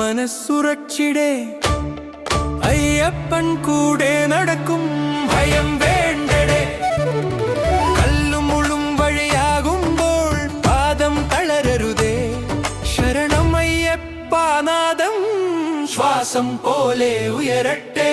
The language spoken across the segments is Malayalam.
മനസ്സുറച്ചിടെ. അയ്യപ്പൻ കൂടെ നടക്കും ഭയം വേണ്ടടേ. കല്ലുമുളും വഴിയാകുമ്പോൾ പാദം തളരരുതേ. ശരണം അയ്യപ്പാനാദം ശ്വാസം പോലെ ഉയരട്ടെ.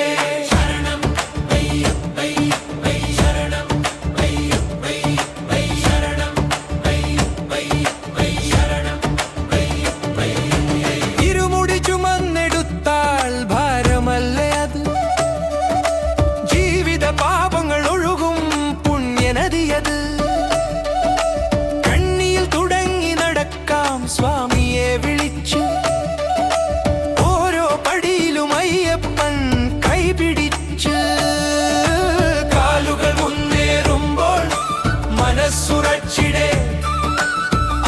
മനസ്സുറച്ചിടെ.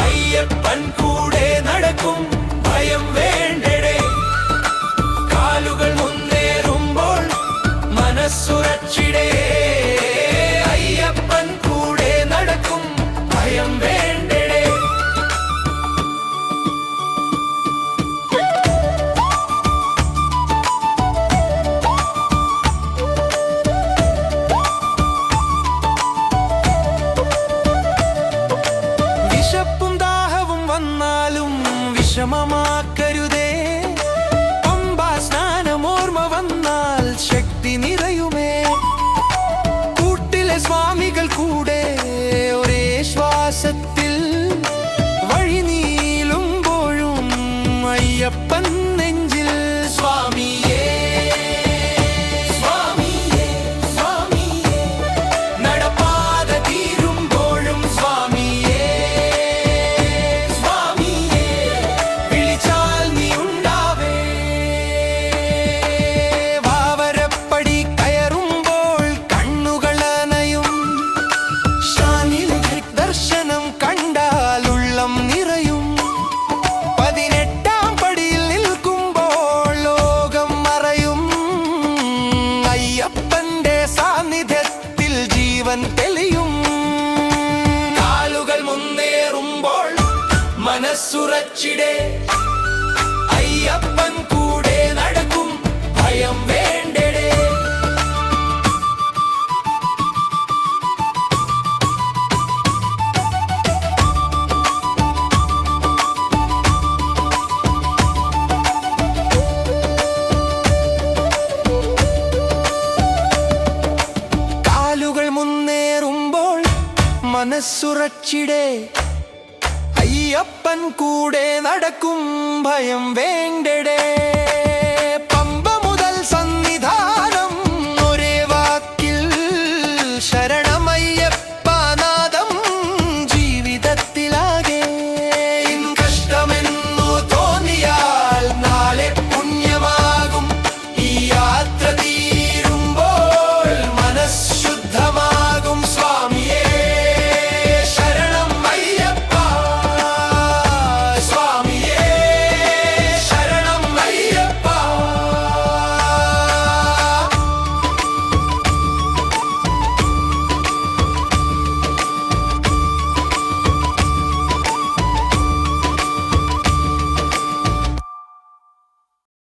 അയ്യപ്പൻ കൂടെ നടക്കും ഭയം വേണ്ട. വിഷമമാക്കരുതേ. പമ്പാ സ്നാനം ഓർമ്മ വന്നാൽ ശക്തി മനസ്സുറച്ചിടേ അയ്യപ്പൻ കൂടെ നടക്കും ഭയം വേണ്ടടേ. കാലുകൾ മുന്നേറുമ്പോൾ മനസ്സുറച്ചിടേ. അപ്പൻ കൂടെ നടക്കും ഭയം വേണ്ടടേ. പമ്പ മുതൽ സന്നിധാനം ഒരേ വാക്കിൽ ശരണമയ്യപ്പ